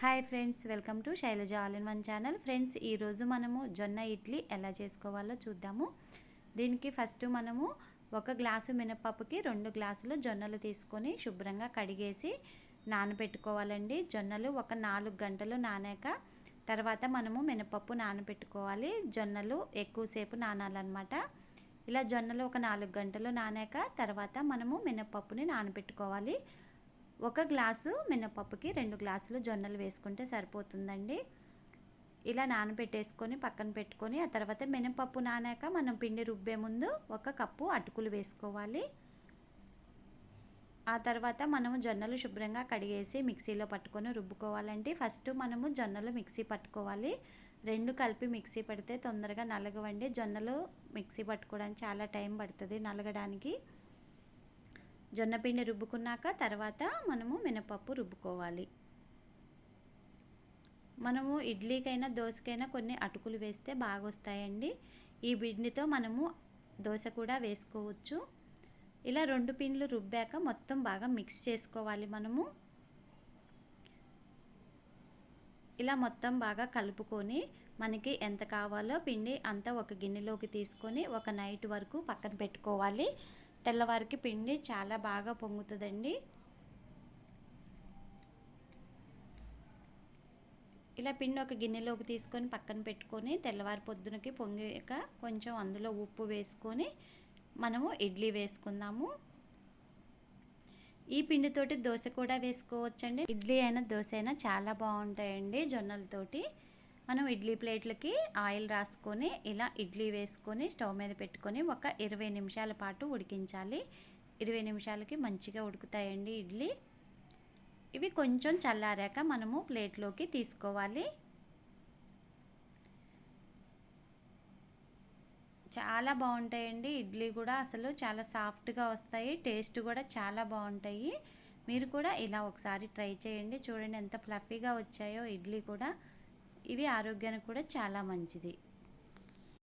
Hi friends welcome to Shailaja all in one channel friends ఈరోజు మనము జొన్న ఇడ్లీ ఎలా చేసుకోవాలో చూద్దాము. దీనికి ఫస్ట్ మనము ఒక గ్లాసు మినపప్పుకి రెండు గ్లాసులు జొన్నలు తీసుకొని శుభ్రంగా కడిగేసి నానబెట్టుకోవాలండి. జొన్నలు ఒక నాలుగు గంటలు నానాక తర్వాత మనము మినపప్పు నానబెట్టుకోవాలి. జొన్నలు ఎక్కువసేపు నానాలన్నమాట. ఇలా జొన్నలు ఒక నాలుగు గంటలు నానాక తర్వాత మనము మినపప్పుని నానబెట్టుకోవాలి. ఒక గ్లాసు మినపప్పుకి రెండు గ్లాసులు జొన్నలు వేసుకుంటే సరిపోతుందండి. ఇలా నానబెట్టేసుకొని పక్కన పెట్టుకొని ఆ తర్వాత మినపప్పు నానాక మనం పిండి రుబ్బే ముందు ఒక కప్పు అటుకులు వేసుకోవాలి. ఆ తర్వాత మనము జొన్నలు శుభ్రంగా కడిగేసి మిక్సీలో పట్టుకొని రుబ్బుకోవాలండి. ఫస్ట్ మనము జొన్నలు మిక్సీ పట్టుకోవాలి. రెండు కలిపి మిక్సీ పడితే తొందరగా నలగవండి. జొన్నలు మిక్సీ పట్టుకోవడానికి చాలా టైం పడుతుంది నలగడానికి. జొన్నపిండి రుబ్బుకున్నాక తర్వాత మనము మినపప్పు రుబ్బుకోవాలి. మనము ఇడ్లీకైనా దోశకైనా కొన్ని అటుకులు వేస్తే బాగా వస్తాయండి ఈ పిండితో మనము దోశ కూడా వేసుకోవచ్చు. ఇలా రెండు పిండ్లు రుబ్బాక మొత్తం బాగా మిక్స్ చేసుకోవాలి మనము. ఇలా మొత్తం బాగా కలుపుకొని మనకి ఎంత కావాలో పిండి అంతా ఒక గిన్నెలోకి తీసుకొని ఒక నైట్ వరకు పక్కన పెట్టుకోవాలి. తెల్లవారికి పిండి చాలా బాగా పొంగుతుందండి. ఇలా పిండి ఒక గిన్నెలోకి తీసుకొని పక్కన పెట్టుకొని తెల్లవారి పొద్దునకి పొంగాక కొంచెం అందులో ఉప్పు వేసుకొని మనము ఇడ్లీ వేసుకుందాము. ఈ పిండితోటి దోశ కూడా వేసుకోవచ్చండి. ఇడ్లీ అయినా దోశ అయినా చాలా బాగుంటాయండి జొన్నలతోటి. మనం ఇడ్లీ ప్లేట్లకి ఆయిల్ రాసుకొని ఇలా ఇడ్లీ వేసుకొని స్టవ్ మీద పెట్టుకొని ఒక ఇరవై నిమిషాల పాటు ఉడికించాలి. ఇరవై నిమిషాలకి మంచిగా ఉడుకుతాయండి ఇడ్లీ. ఇవి కొంచెం చల్లారాక మనము ప్లేట్లోకి తీసుకోవాలి. చాలా బాగుంటాయండి ఇడ్లీ కూడా. అసలు చాలా సాఫ్ట్గా వస్తాయి టేస్ట్ కూడా చాలా బాగుంటాయి. మీరు కూడా ఇలా ఒకసారి ట్రై చేయండి. చూడండి ఎంత ఫ్లఫీగా వచ్చాయో ఇడ్లీ కూడా. ఇవి ఆరోగ్యానికి కూడా చాలా మంచిది.